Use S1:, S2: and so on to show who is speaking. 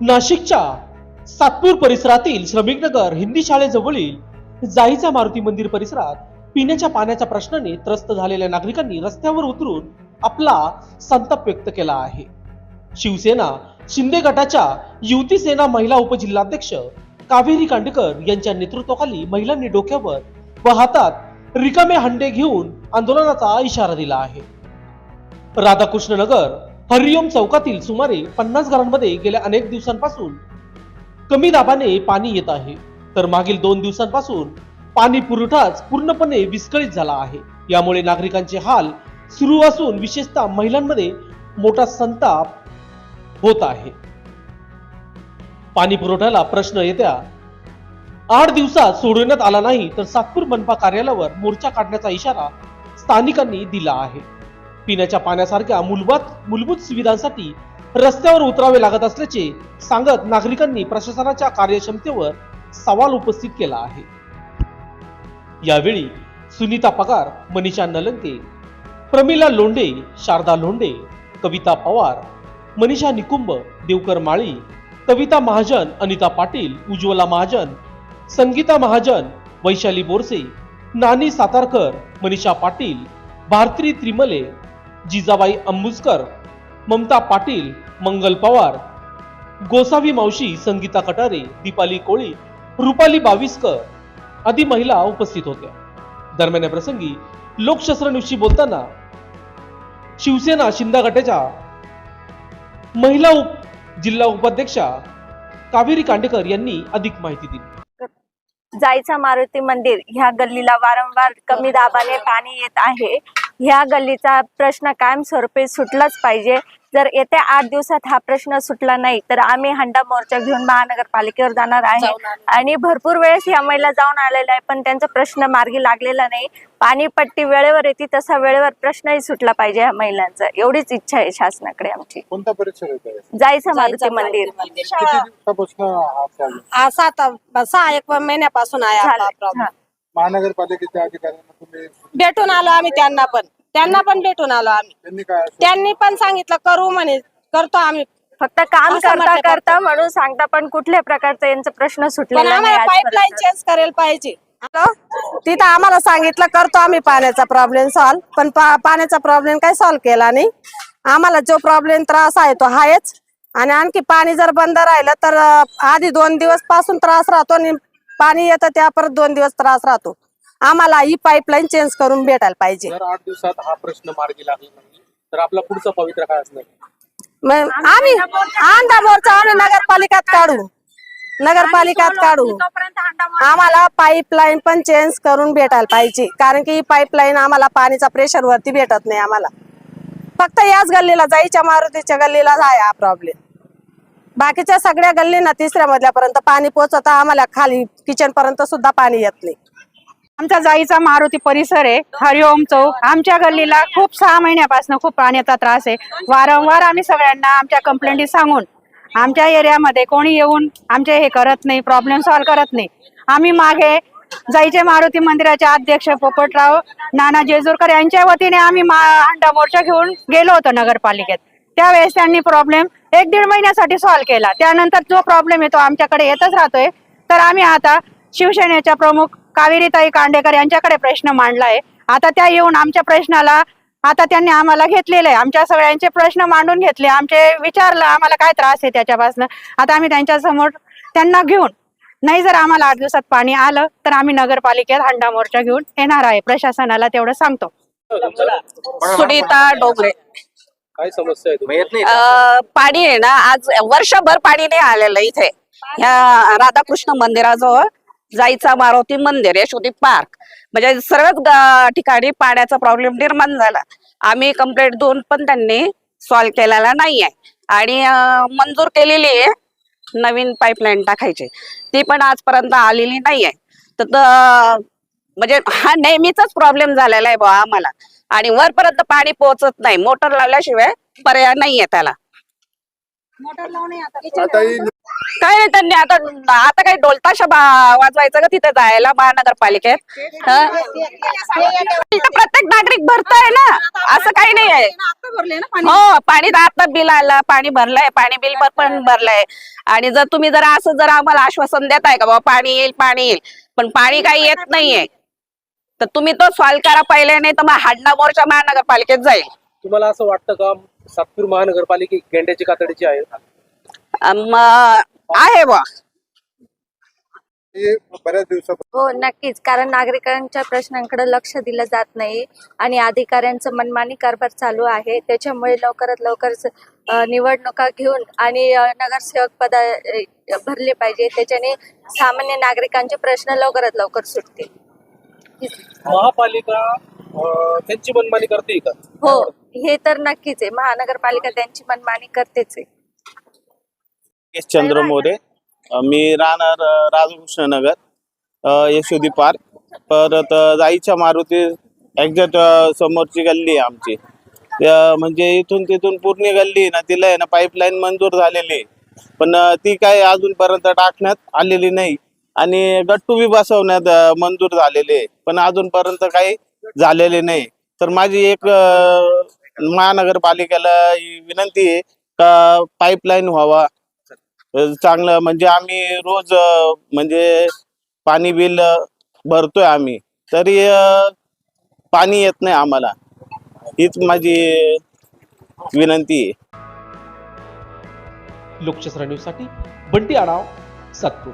S1: नाशिकच्या सातपूर परिसरातील श्रमिकनगर हिंदी शाळेजवळील जाईचा मारुती मंदिर परिसरात पिण्याच्या पाण्याच्या प्रश्नाने त्रस्त झालेल्या नागरिकांनी रस्त्यावर उतरून आपला संताप व्यक्त केला आहे. शिवसेना शिंदे गटाच्या युवती सेना महिला उपजिल्हाध्यक्ष कावेरी कांडेकर यांच्या नेतृत्वाखाली महिलांनी डोक्यावर व हातात रिकामे हंडे घेऊन आंदोलनाचा इशारा दिला आहे. राधाकृष्ण नगर हरिओम चौकातील सुमारे पन्नास घरांमध्ये गेल्या अनेक दिवसांपासून कमी दाबाने पाणी येत आहे. तर मागील दोन दिवसांपासून पाणी पुरवठाच पूर्णपणे विस्कळीत झाला आहे. यामुळे नागरिकांचे हाल सुरू असून विशेषतः महिलांमध्ये मोठा संताप होत आहे. पाणी पुरवठ्याला प्रश्न येत्या आठ दिवसात सोडवण्यात आला नाही तर सातपूर मनपा कार्यालयावर मोर्चा काढण्याचा इशारा स्थानिकांनी दिला आहे. पिण्याच्या पाण्यासारख्या मूलभूत मूलभूत सुविधांसाठी रस्त्यावर उतरावे लागत असल्याचे सांगत नागरिकांनी प्रशासनाच्या कार्यक्षमतेवर सवाल उपस्थित केला आहे. यावेळी सुनीता पगार मनीषा नलंके प्रमिला लोंढे शारदा लोंढे कविता पवार मनीषा निकुंभ देवकर माळी कविता महाजन अनिता पाटील उज्ज्वला महाजन संगीता महाजन वैशाली बोरसे नानी सातारकर मनीषा पाटील भारती त्रिमले जिजाबाई अंबुजकर ममता पाटील मंगल पवार गोसावी मावशी संगीता कटारे दीपाली कोळी रुपाली बाविस्कर आदी महिला उपस्थित होत्या. दरम्यान या प्रसंगी लोकशस्त्र न्यूजशी बोलताना शिवसेना शिंदा गटाच्या महिला उप जिल्हा उपाध्यक्षा कावेरी कांडेकर यांनी अधिक माहिती दिली.
S2: जायचा मारुती मंदिर ह्या गल्लीला वारंवार कमी दाबाने पाणी येत आहे. ह्या गल्लीचा प्रश्न कायमस्वरूपी सुटलाच पाहिजे. जर येत्या आठ दिवसात हा प्रश्न सुटला नाही तर आम्ही हंडा मोर्चा घेऊन महानगरपालिकेवर जाणार आहे. आणि भरपूर वेळेस ह्या महिला जाऊन आलेल्या आहे पण त्यांचा प्रश्न मार्गी लागलेला नाही. पाणीपट्टी वेळेवर येते तसा वेळेवर प्रश्नही सुटला पाहिजे ह्या महिलांचा. एवढीच इच्छा आहे शासनाकडे आमची.
S3: कोणता परिसर
S2: जायचं मारुती मंदिर.
S3: किती दिवसापासून हा प्रॉब्लेम
S4: आ, सात सहा एक महिन्यापासून आहे
S3: महानगरपालिकेच्या अधिकाऱ्यांना तुम्ही
S4: भेटून आलो आम्ही त्यांना पण. त्यांना पण भेटून आलो आम्ही.
S3: त्यांनी काय
S4: त्यांनी पण सांगितलं करू म्हणे करतो आम्ही.
S2: फक्त काम
S4: असं
S2: करता
S4: म्हटलं
S2: करता म्हणून सांगता पण कुठल्या प्रकारचा यांचा प्रश्न
S4: पण
S2: सुटलेला नाही
S4: आम्हाला पाईपलाईन
S2: आजपर्यंत.
S4: चेंज करायला पाहिजे. हॅलो? तिथं आम्हाला सांगितलं करतो आम्ही पाण्याचा प्रॉब्लेम सॉल्व पण पा- पाण्याचा प्रॉब्लेम काही सॉल्व केला नाही? आम्हाला जो प्रॉब्लेम त्रास आहे तो आहेच आणि आणखी पाणी जर बंद राहिलं तर अं, आधी दोन दिवसपासून त्रास राहतो आणि पाणी येतं त्या परत दोन दिवस त्रास राहतो. आम्हाला ही पाईपलाईन चेंज करून भेटायला पाहिजे.
S3: जर आठ दिवसात हा प्रश्न मार्गी लागला नाही तर आपला पुढचा पवित्र काय असणार
S4: मग आम्ही अंडा मोर्चा आम्ही नगरपालिकात काढू. नगरपालिकात काढू. आम्हाला पाईपलाईन पण चेंज करून भेटायला पाहिजे. कारण की पाईपलाईन आम्हाला पाणीचा प्रेशर वरती भेटत नाही आम्हाला. फक्त याच गल्लीला जाईच्या मारुतीच्या गल्लीला आहे हा प्रॉब्लेम बाकीच्या सगळ्या गल्लींना तिसऱ्या मजल्यापर्यंत पाणी पोहोचत आम्हाला खाली किचन पर्यंत सुद्धा पाणी येत नाही.
S5: आमचा जाईचा मारुती परिसर आहे हरिओम चौक. आमच्या गल्लीला खूप सहा महिन्यापासून खूप पाण्याचा त्रास आहे. वारंवार आम्ही सगळ्यांना आमच्या कंप्लेंटी सांगून आमच्या एरियामध्ये कोणी येऊन आमचे हे करत नाही प्रॉब्लेम सॉल्व्ह करत नाही. आम्ही मागे जाईचे मारुती मंदिराचे अध्यक्ष पोपटराव नाना जेजूरकर यांच्या वतीने आम्ही मा मोर्चा घेऊन गेलो होतो नगरपालिकेत. त्यावेळेस त्यांनी प्रॉब्लेम एक दीड महिन्यासाठी सॉल्व्ह केला. त्यानंतर जो प्रॉब्लेम येतो आमच्याकडे येतच राहतोय. तर आम्ही आता शिवसेनेच्या प्रमुख कावेरीताई कांडेकर यांच्याकडे प्रश्न मांडलाय. आता त्या येऊन आमच्या प्रश्नाला आता त्यांनी आम्हाला घेतलेले आमच्या सगळ्यांचे प्रश्न मांडून घेतले. आमचे विचारलं आम्हाला काय त्रास आहे त्याच्यापासून? आता आम्ही त्यांच्यासमोर त्यांना घेऊन नाही जर आम्हाला आठ दिवसात पाणी आलं तर आम्ही नगरपालिकेत हंडा मोर्चा घेऊन येणार आहे. प्रशासनाला तेवढं सांगतो.
S6: सुनीता डोगरे.
S3: काय समस्या आहे
S6: अं, पाणी आहे ना आज वर्षभर पाणी नाही आलेलं इथे. ह्या राधाकृष्ण मंदिराजवळ जायचा मारुती मंदिर यशोदी पार्क. म्हणजे सर्वच गा- ठिकाणी पाण्याचा प्रॉब्लेम निर्माण झाला. आम्ही कंप्लेंट देऊन पण त्यांनी सॉल्व्ह केलेला नाहीये. आणि अं, मंजूर केलेली आहे. नवीन पाईपलाईन टाकायची. ती पण आजपर्यंत आलेली नाहीये. तर त- म्हणजे हा नेहमीचाच प्रॉब्लेम झालेला आहे बा आम्हाला. आणि वरपर्यंत पाणी पोहोचत नाही. मोटर लावल्याशिवाय पर्याय नाहीये त्याला.
S3: आता. ही
S6: काय नाही त्यांनी आता आता काही डोलताशा वाजवायचं का तिथे जायला महानगरपालिकेत. हं? इथं प्रत्येक नागरिक भरतोय ना. असं काही नाही आहे. हो पाणी तर आता बिल आलं. पाणी भरलंय. पाणी बिल पण- पण भरलंय. आणि जर तुम्ही जर असं जर आम्हाला आश्वासन देताय का बाबा पाणी येईल पाणी येईल. पण पाणी काही येत नाहीये. तर तुम्ही तो सॉल्व करा पहिले नाही तर मग हाडना मोर्चा महानगरपालिकेत जाईल.
S3: तुम्हाला असं वाटतं का सातपूर महानगरपालिका गेंड्याची कातडीची आहे?
S6: अम, आहे बा
S7: हे बऱ्याच
S2: हो नक्कीच. कारण नागरिकांच्या प्रश्नांकडे लक्ष दिलं जात नाही आणि अधिकाऱ्यांचं मनमानी कारभार चालू आहे. त्याच्यामुळे लवकरात लवकर स- अ, निवडणुका घेऊन आणि अ, नगरसेवक पद भरले पाहिजे. त्याच्याने सामान्य नागरिकांचे प्रश्न लवकरात लवकर सुटतील.
S3: महापालिका त्यांची मनमानी करते का?
S2: हो हे तर नक्कीच आहे. महानगरपालिका त्यांची मनमानी करतेच आहे.
S8: चंद्र मोरे मी राहणार अ, राधाकृष्ण नगर यशोदी पार्क. परत जाईच्या मारुती एक्झॅक्ट समोरची गल्ली आहे आमची. म्हणजे इथून तिथून पूर्ण गल्ली आहे ना तिला आहे ना पाईपलाईन मंजूर झालेली आहे. पण ती काय अजूनपर्यंत टाकण्यात आलेली नाही. आणि गट्टू बी बसवण्यात मंजूर झालेले पण अजूनपर्यंत काही झालेले नाही. तर माझी एक महानगरपालिकेला विनंती आहे का पाईपलाईन व्हावा. चांगलं म्हणजे आम्ही रोज म्हणजे पाणी बिल भरतोय आम्ही. तरी पाणी येत नाही आम्हाला. हीच माझी विनंती आहे.
S1: लोकशास्त्र न्यूजसाठी बंटी आढाव सातपूर.